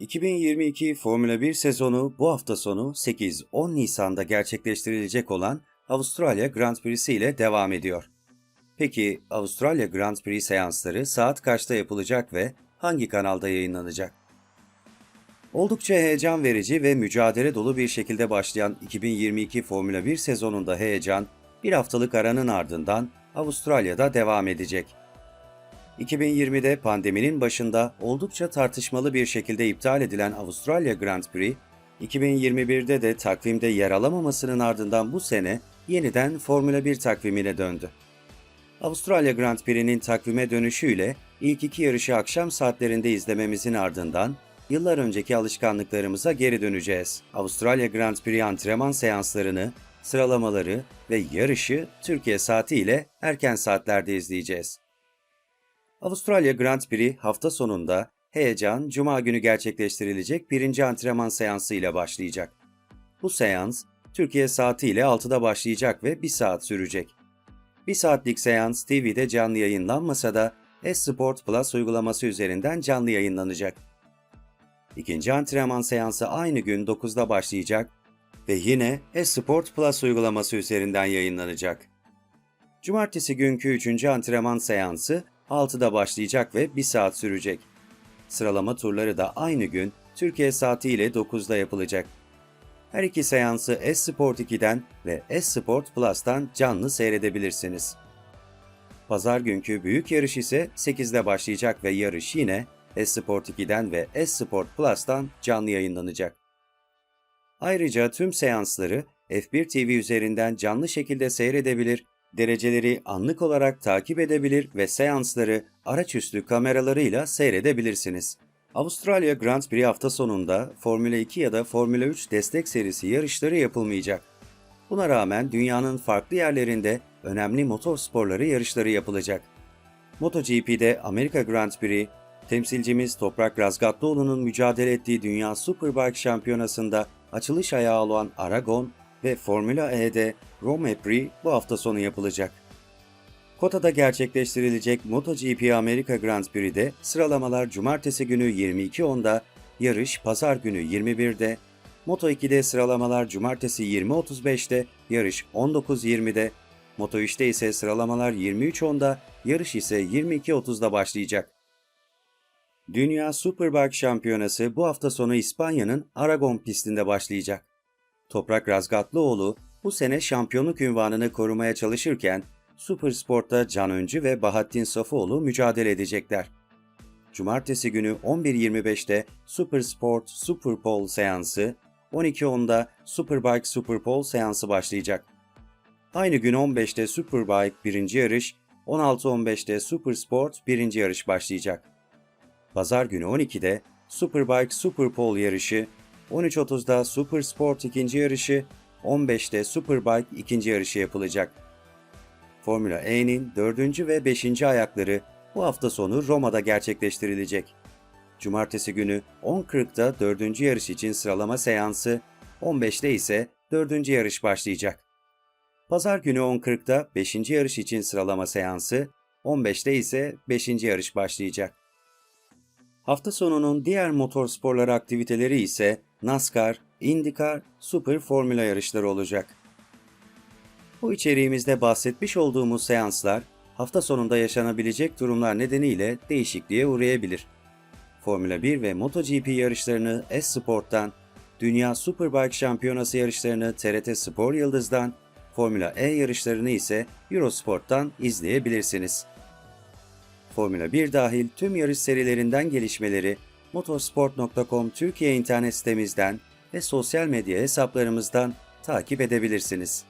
2022 Formula 1 sezonu bu hafta sonu 8-10 Nisan'da gerçekleştirilecek olan Avustralya Grand Prix'si ile devam ediyor. Peki Avustralya Grand Prix seansları saat kaçta yapılacak ve hangi kanalda yayınlanacak? Oldukça heyecan verici ve mücadele dolu bir şekilde başlayan 2022 Formula 1 sezonunda heyecan bir haftalık aranın ardından Avustralya'da devam edecek. 2020'de pandeminin başında oldukça tartışmalı bir şekilde iptal edilen Avustralya Grand Prix, 2021'de de takvimde yer alamamasının ardından bu sene yeniden Formula 1 takvimine döndü. Avustralya Grand Prix'nin takvime dönüşüyle ilk iki yarışı akşam saatlerinde izlememizin ardından yıllar önceki alışkanlıklarımıza geri döneceğiz. Avustralya Grand Prix antrenman seanslarını, sıralamaları ve yarışı Türkiye saatiyle erken saatlerde izleyeceğiz. Avustralya Grand Prix hafta sonunda heyecan Cuma günü gerçekleştirilecek birinci antrenman seansı ile başlayacak. Bu seans Türkiye saatiyle 6'da başlayacak ve 1 saat sürecek. 1 saatlik seans TV'de canlı yayınlanmasa da S-Sport Plus uygulaması üzerinden canlı yayınlanacak. İkinci antrenman seansı aynı gün 9'da başlayacak ve yine S-Sport Plus uygulaması üzerinden yayınlanacak. Cumartesi günkü üçüncü antrenman seansı 6'da başlayacak ve 1 saat sürecek. Sıralama turları da aynı gün Türkiye saatiyle 9'da yapılacak. Her iki seansı S-Sport 2'den ve S-Sport Plus'tan canlı seyredebilirsiniz. Pazar günkü büyük yarış ise 8'de başlayacak ve yarış yine S-Sport 2'den ve S-Sport Plus'tan canlı yayınlanacak. Ayrıca tüm seansları F1 TV üzerinden canlı şekilde seyredebilir, dereceleri anlık olarak takip edebilir ve seansları araçüstü kameralarıyla seyredebilirsiniz. Avustralya Grand Prix hafta sonunda Formula 2 ya da Formula 3 destek serisi yarışları yapılmayacak. Buna rağmen dünyanın farklı yerlerinde önemli motor sporları yarışları yapılacak. MotoGP'de Amerika Grand Prix, temsilcimiz Toprak Razgatlıoğlu'nun mücadele ettiği Dünya Superbike Şampiyonası'nda açılış ayağı olan Aragon ve Formula E'de Rome Prix bu hafta sonu yapılacak. Kota'da gerçekleştirilecek MotoGP Amerika Grand Prix'de sıralamalar cumartesi günü 22.10'da, yarış pazar günü 21'de, Moto2'de sıralamalar cumartesi 20.35'te, yarış 19.20'de, Moto3'te ise sıralamalar 23.10'da, yarış ise 22.30'da başlayacak. Dünya Superbike Şampiyonası bu hafta sonu İspanya'nın Aragon pistinde başlayacak. Toprak Razgatlıoğlu bu sene şampiyonluk ünvanını korumaya çalışırken Supersport'ta Can Öncü ve Bahattin Safoğlu mücadele edecekler. Cumartesi günü 11.25'te Supersport Superpole seansı, 12.10'da Superbike Superpole seansı başlayacak. Aynı gün 15'te Superbike birinci yarış, 16.15'te Supersport birinci yarış başlayacak. Pazar günü 12'de Superbike Superpole yarışı, 13.30'da Supersport ikinci yarışı, 15'te Superbike ikinci yarışı yapılacak. Formula E'nin 4. ve 5. ayakları bu hafta sonu Roma'da gerçekleştirilecek. Cumartesi günü 10.40'da 4. yarış için sıralama seansı, 15'te ise 4. yarış başlayacak. Pazar günü 10.40'da 5. yarış için sıralama seansı, 15'te ise 5. yarış başlayacak. Hafta sonunun diğer motorsporları aktiviteleri ise NASCAR, IndyCar, Super Formula yarışları olacak. Bu içeriğimizde bahsetmiş olduğumuz seanslar hafta sonunda yaşanabilecek durumlar nedeniyle değişikliğe uğrayabilir. Formula 1 ve MotoGP yarışlarını S-Sport'tan, Dünya Superbike Şampiyonası yarışlarını TRT Spor Yıldız'dan, Formula E yarışlarını ise Eurosport'tan izleyebilirsiniz. Formula 1 dahil tüm yarış serilerinden gelişmeleri motorsport.com Türkiye internet sitemizden ve sosyal medya hesaplarımızdan takip edebilirsiniz.